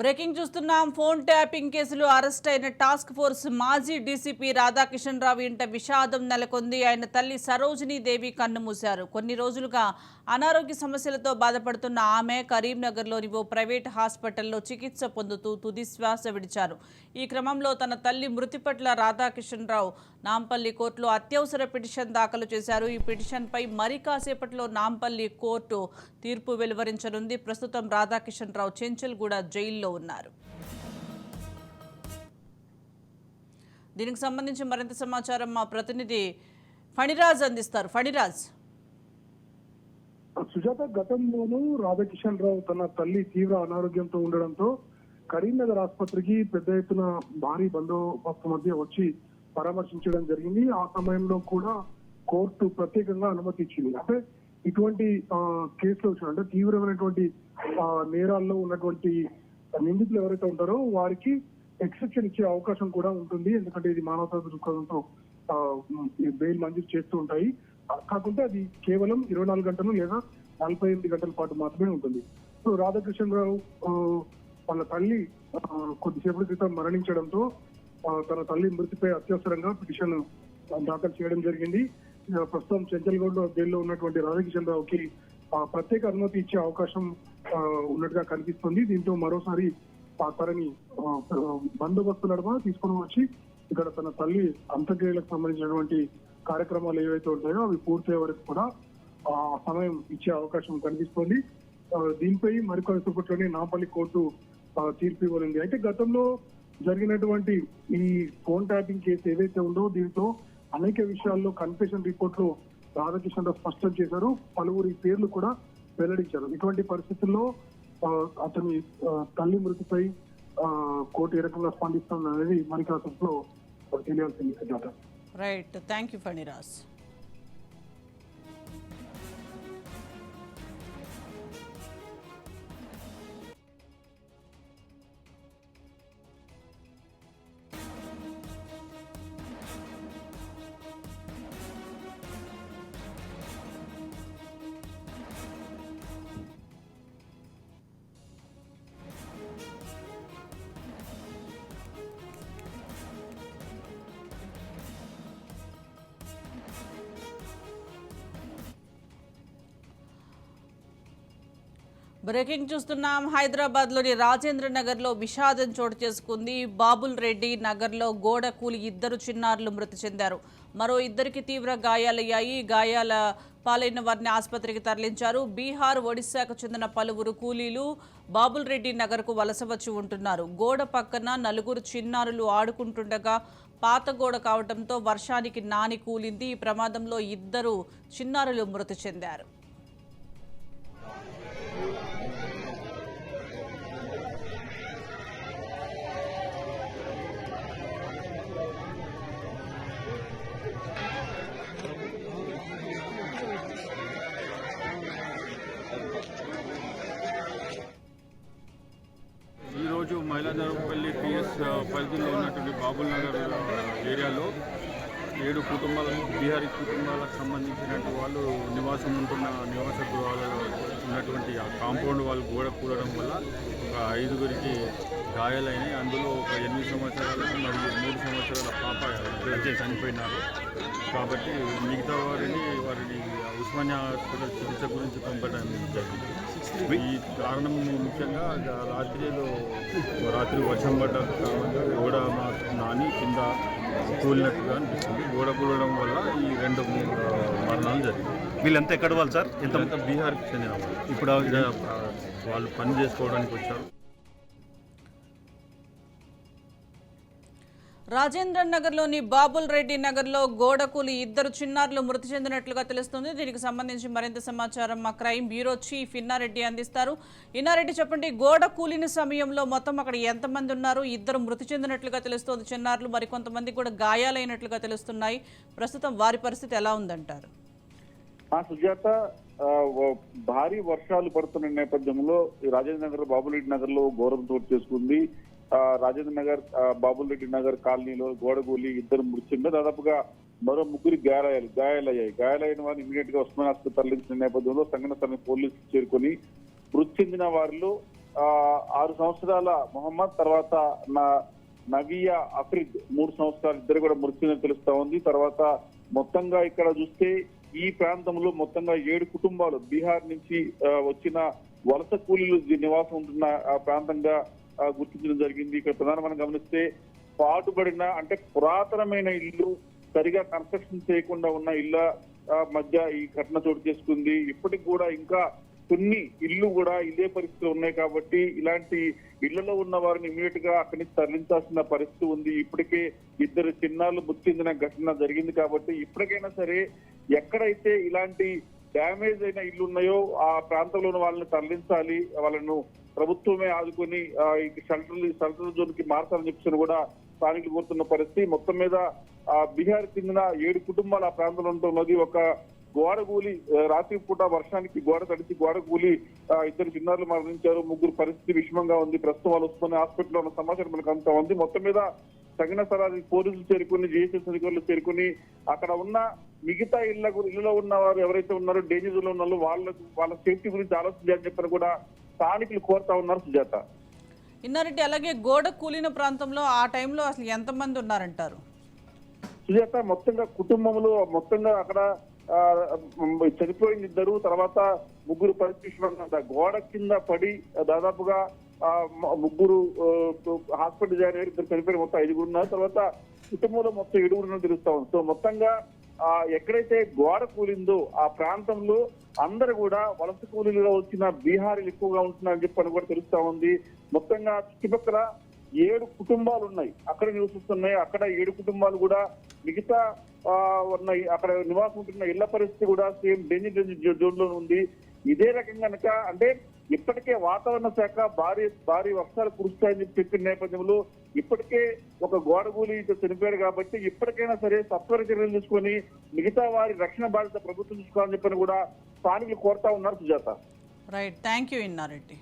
Breaking చూస్తున్నాం. Phone tapping కేసులో arrest అయిన టాస్క్ ఫోర్స్ మాజీ డీసీపీ రాధాకిషన్ రావు ఇంట విషాదం నెలకొంది. ఆయన తల్లి సరోజినీ దేవి కన్నుమూశారు కొన్ని రోజులుగా అనారోగ్య సమస్యలతో బాధపడుతున్న ఆమె కరీంనగర్లోని ఓ ప్రైవేట్ హాస్పిటల్లో చికిత్స పొందుతూ తుది శ్వాస విడిచారు. ఈ క్రమంలో తన తల్లి మృతి పట్ల రాధాకిషన్ రావు నాంపల్లి కోర్టులో అత్యవసర పిటిషన్ దాఖలు చేశారు. ఈ పిటిషన్పై మరి కాసేపట్లో నాంపల్లి కోర్టు తీర్పు వెలువరించనుంది. ప్రస్తుతం రాధాకిషన్ రావు చెంచల్గూడ జైల్లో ఉన్నారు. దీనికి సంబంధించి మరింత సమాచారం మా ప్రతినిధి ఫణిరాజ్ అందిస్తారు. ఫణిరాజ్. సుజాత గతంలోనూ రాధాకిషన్ రావు తన తల్లి తీవ్ర అనారోగ్యంతో ఉండడంతో కరీంనగర్ ఆసుపత్రికి పెద్ద ఎత్తున భారీ బందోబస్తు మధ్య వచ్చి పరామర్శించడం జరిగింది. ఆ సమయంలో కూడా కోర్టు ప్రత్యేకంగా అనుమతి ఇచ్చింది. అంటే ఇటువంటి కేసులో కేసులు వచ్చిన అంటే తీవ్రమైనటువంటి నేరాల్లో ఉన్నటువంటి నిందితులు ఎవరైతే ఉంటారో వారికి ఎక్సెప్షన్ ఇచ్చే అవకాశం కూడా ఉంటుంది. ఎందుకంటే ఇది మానవతా దృక్పథంతో ఈ బెయిల్ మంజూరు చేస్తూ ఉంటాయి. కాకుండా కాకుంటే అది కేవలం ఇరవై నాలుగు గంటలు లేదా నలభై ఎనిమిది గంటల పాటు మాత్రమే ఉంటుంది. సో రాధాకృష్ణరావు వాళ్ళ తల్లి కొద్దిసేపటి క్రితం మరణించడంతో తన తల్లి మృతిపై అత్యవసరంగా పిటిషన్ దాఖలు చేయడం జరిగింది. ప్రస్తుతం చెంచల్గూడ జైల్లో ఉన్నటువంటి రాధాకిషన్ రావుకి ఆ, ప్రత్యేక అనుమతి ఇచ్చే అవకాశం ఉన్నట్టుగా కనిపిస్తుంది. దీంతో మరోసారి ఆ తనని బందోబస్తు నడమ తీసుకుని వచ్చి ఇక్కడ తన తల్లి అంత్యక్రియలకు సంబంధించినటువంటి కార్యక్రమాలు ఏవైతే ఉంటాయో అవి పూర్తయ్యే వరకు కూడా ఆ సమయం ఇచ్చే అవకాశం కనిపిస్తోంది. దీనిపై దీనిపై మరికొద్దిసేపట్లోనే నాపల్లి కోర్టు తీర్పు ఇవ్వనుంది. అయితే గతంలో జరిగినటువంటి ఈ ఫోన్ ట్యాపింగ్ కేసు ఏదైతే ఉందో దీంతో అనేక విషయాల్లో కన్ఫెషన్ రిపోర్ట్లో రాధాకృష్ణ స్పష్టం చేశారు. పలువురి పేర్లు కూడా వెల్లడించారు. ఇటువంటి పరిస్థితుల్లో అతని తల్లి మృతిపై కోర్టు ఏ రకంగా స్పందిస్తుంది అనేది మరి తెలియాల్సింది right thank you Phaniraj breaking చూస్తున్నాం. హైదరాబాద్లోని రాజేంద్ర నగర్లో విషాదం చోటు చేసుకుంది. బాబుల్ రెడ్డి నగర్లో గోడ కూలి ఇద్దరు చిన్నారులు మృతి చెందారు. మరో ఇద్దరికి తీవ్ర గాయాలయ్యాయి. గాయాల పాలైన వారిని ఆసుపత్రికి తరలించారు. బీహార్ ఒడిశాకు చెందిన పలువురు కూలీలు బాబుల్ రెడ్డి నగర్కు వలస వచ్చి ఉంటున్నారు. గోడ పక్కన నలుగురు చిన్నారులు ఆడుకుంటుండగా పాత గోడ కావడంతో వర్షానికి నాని కూలింది. ఈ ప్రమాదంలో ఇద్దరు చిన్నారులు మృతి చెందారు. మైలాదరపల్లి పిఎస్ పరిధిలో ఉన్నటువంటి బాబుల్ నగర్ ఏరియాలో ఏడు కుటుంబాల బీహారీ కుటుంబాలకు సంబంధించినటువంటి వాళ్ళు నివాసం ఉంటున్న నివాస గృహాలలో ఉన్నటువంటి ఆ కాంపౌండ్ వాళ్ళు గోడ కూడడం వల్ల ఒక ఐదుగురికి గాయాలైనాయి. అందులో ఒక ఎనిమిది సంవత్సరాల మరియు మూడు సంవత్సరాల పాప చనిపోయినారు. కాబట్టి మిగతా వారిని వారిని ఉస్మానియా హాస్పిటల్ చికిత్స గురించి పంపడం జరిగింది. ఈ కారణం ముఖ్యంగా రాత్రిలో రాత్రి వర్షం పడ్డ కారణంగా గోడ మా- నాని కింద కూలినట్టుగా అనిపిస్తుంది. గోడ కూలడం వల్ల ఈ రెండు మరణాలు జరిగాయి. వీళ్ళంతా ఎక్కడ వాళ్ళు సార్? ఎంత బీహార్కి చెందిన వాళ్ళు. ఇప్పుడు వాళ్ళు పని చేసుకోవడానికి వచ్చారు. రాజేంద్ర నగర్లోని బాబుల్ రెడ్డి నగర్లో గోడకూలి ఇద్దరు చిన్నారులు మృతి చెందినట్లుగా తెలుస్తుంది. దీనికి సంబంధించి మరింత సమాచారం మా క్రైమ్ బ్యూరో చీఫ్ ఇన్నారెడ్డి అందిస్తారు. ఇన్నారెడ్డి చెప్పండి గోడ కూలిన సమయంలో మొత్తం అక్కడ ఎంతమంది ఉన్నారు? ఇద్దరు మృతి చెందినట్లుగా తెలుస్తోంది. చిన్నారులు మరికొంతమంది కూడా గాయాలైనట్లుగా తెలుస్తున్నాయి. ప్రస్తుతం వారి పరిస్థితి ఎలా ఉందంటారు? సుజాత భారీ వర్షాలు పడుతున్న నేపథ్యంలో రాజేంద్ర నగర్ బాబురెడ్డి నగర్లో ఘోరం చోటు చేసుకుంది. రాజేంద్ర నగర్ బాబుల్ రెడ్డి నగర్ కాలనీలో గోడగూలి ఇద్దరు మృతి చెందారు దాదాపుగా మరో ముగ్గురు గాయాలు గాయాలయ్యాయి. గాయాలైన వారిని ఇమీడియట్గా ఉస్మాన్ ఆసుపత్రి తరలించిన నేపథ్యంలో సంఘటన స్థలానికి పోలీసులు చేరుకొని మృతి చెందిన వారిలో ఆరు సంవత్సరాల మొహమ్మద్ తర్వాత నా నవియా అఫ్రిద్ మూడు సంవత్సరాలు ఇద్దరు కూడా మృత్యుని తెలుస్తా ఉంది. తర్వాత మొత్తంగా ఇక్కడ చూస్తే ఈ ప్రాంతంలో మొత్తంగా ఏడు కుటుంబాలు బీహార్ నుంచి వచ్చిన వలస కూలీలు నివాసం ఉంటున్న ఆ ప్రాంతంగా గుర్తించడం జరిగింది. ఇక్కడ ప్రధాన మనం గమనిస్తే పాటుపడిన అంటే పురాతనమైన ఇల్లు సరిగా కన్స్ట్రక్షన్ చేయకుండా ఉన్న ఇళ్ళ ఆ, మధ్య ఈ ఘటన చోటు చేసుకుంది. ఇప్పటికి కూడా ఇంకా కొన్ని ఇల్లు కూడా ఇదే పరిస్థితులు ఉన్నాయి కాబట్టి ఇలాంటి ఇళ్ళలో ఉన్న వారిని ఇమీడియట్గా అక్కడి నుంచి తరలించాల్సిన పరిస్థితి ఉంది. ఇప్పటికే ఇద్దరు చిన్నాళ్ళు మృతి చెందిన ఘటన జరిగింది కాబట్టి ఇప్పటికైనా సరే ఎక్కడైతే ఇలాంటి డ్యామేజ్ అయిన ఇల్లు ఉన్నాయో ఆ ప్రాంతంలో ఉన్న వాళ్ళని తరలించాలి వాళ్ళను ప్రభుత్వమే ఆదుకొని సెంట్రల్ సెంట్రల్ షెల్టర్ షెల్టర్ జోన్కి మార్చాలని చెప్పేసి కూడా స్థానికులు కోరుతున్న పరిస్థితి. మొత్తం మీద బీహార్ చెందిన ఏడు కుటుంబాలు ఆ ప్రాంతంలో ఉంటున్నది ఒక గోడ కూలి రాత్రి పూట వర్షానికి గోడ తడిచి గోడ కూలి ఇద్దరు చిన్నారులు మరణించారు. ముగ్గురు పరిస్థితి విషమంగా ఉంది. ప్రస్తుతం వాళ్ళు ఉస్మాని హాస్పిటల్లో ఉన్న సమాచారం మనకు అంతా ఉంది. మొత్తం మీద తగిన స్థలానికి పోలీసులు చేరుకుని జిఎస్ఎస్ అధికారులు చేరుకుని అక్కడ ఉన్న మిగతా ఇళ్ళ గు- ఇళ్ళలో ఉన్న వారు ఎవరైతే ఉన్నారో డేంజర్ జోన్లో ఉన్నారో వాళ్ళకు వాళ్ళ సేఫ్టీ గురించి ఆలోచించాలని చెప్పని కూడా స్థానికులు కోరుతా ఉన్నారు సుజాత. ఇన్నారెడ్డి అలాగే గోడ కూలిన ప్రాంతంలో ఆ టైంలో అసలు ఎంతమంది ఉన్నారంటారు? సుజాత మొత్తంగా కుటుంబంలో మొత్తంగా అక్కడ చనిపోయిన ఇద్దరు తర్వాత ముగ్గురు పరిస్థితి గోడ కింద పడి దాదాపుగా ముగ్గురు హాస్పిటల్ జాయిన్ అయ్యారు. ఇద్దరు చనిపోయిన మొత్తం ఐదుగురు ఉన్నారు. తర్వాత కుటుంబంలో మొత్తం ఏడుగురు తెలుస్తా ఉంది. సో మొత్తంగా ఎక్కడైతే గోడ కూలిందో ఆ ప్రాంతంలో అందరు కూడా వలస కూలీలుగా వచ్చిన బీహారీలు ఎక్కువగా ఉంటున్నారని చెప్పని కూడా తెలుస్తా ఉంది. మొత్తంగా చుట్టుపక్కల ఏడు కుటుంబాలు ఉన్నాయి. అక్కడ నివసిస్తున్నాయి. అక్కడ ఏడు కుటుంబాలు కూడా మిగతా ఉన్నాయి. అక్కడ నివాసం ఉంటున్న ఇళ్ళ పరిస్థితి కూడా సేమ్ డేంజర్ డేంజర్ జోన్లో ఉంది. ఇదే రకంగా కనుక అంటే ఇప్పటికే వాతావరణ శాఖ భారీ భారీ వర్షాలు కురుస్తాయని చెప్పిన నేపథ్యంలో ఇప్పటికే ఒక గోడగూలి చనిపోయారు కాబట్టి ఇప్పటికైనా సరే సత్వర చర్యలు తీసుకొని మిగతా వారి రక్షణ బాధ్యత ప్రభుత్వం తీసుకోవాలని చెప్పని కూడా స్థానికులు కోరుతా ఉన్నారు Sujatha. Right thank you Innareddy